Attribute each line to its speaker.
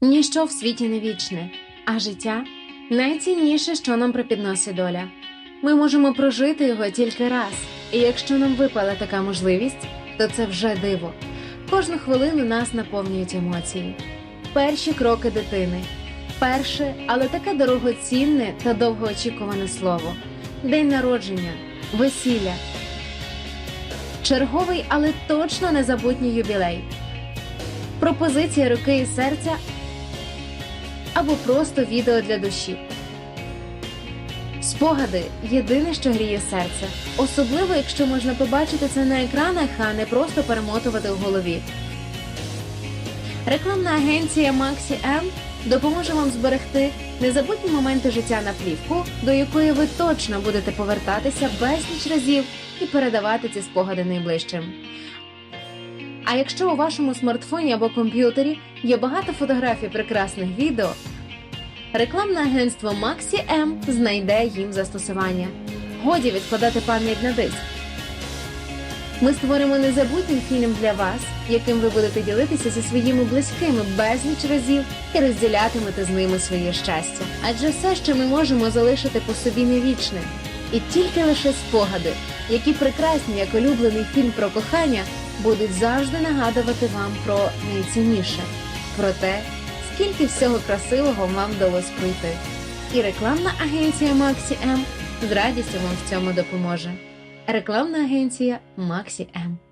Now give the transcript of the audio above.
Speaker 1: Ніщо в світі не вічне, а життя найцінніше, що нам припідносить доля. Ми можемо прожити його тільки раз, і якщо нам випала така можливість, то це вже диво. Кожну хвилину нас наповнюють емоції. Перші кроки дитини, перше, але таке дорогоцінне та довгоочікуване слово, день народження, весілля. Черговий, але точно незабутній юбілей. Пропозиція руки і серця або просто відео для душі. Спогади єдине, що гріє серце, особливо якщо можна побачити це на екранах, а не просто перемотувати в голові. Рекламна агенція Maxi M допоможе вам зберегти незабутні моменти життя на плівку, до якої ви точно будете повертатися безліч разів і передавати ці спогади найближчим. А якщо у вашому смартфоні або комп'ютері є багато фотографій прекрасних відео, рекламне агентство Maxi M знайде їм застосування. Годі відкладати пам'ять на диск. Ми створимо незабутній фільм для вас, яким ви будете ділитися зі своїми близькими безліч разів і розділятимете з ними своє щастя. Адже все, що ми можемо залишити по собі, не вічне. І тільки лише спогади, які прекрасні, як улюблений фільм про кохання, будуть завжди нагадувати вам про найцінніше, про те, скільки всього красивого вам вдалося пройти. І рекламна агенція Максі М з радістю вам в цьому допоможе. Рекламна агенція Максі M.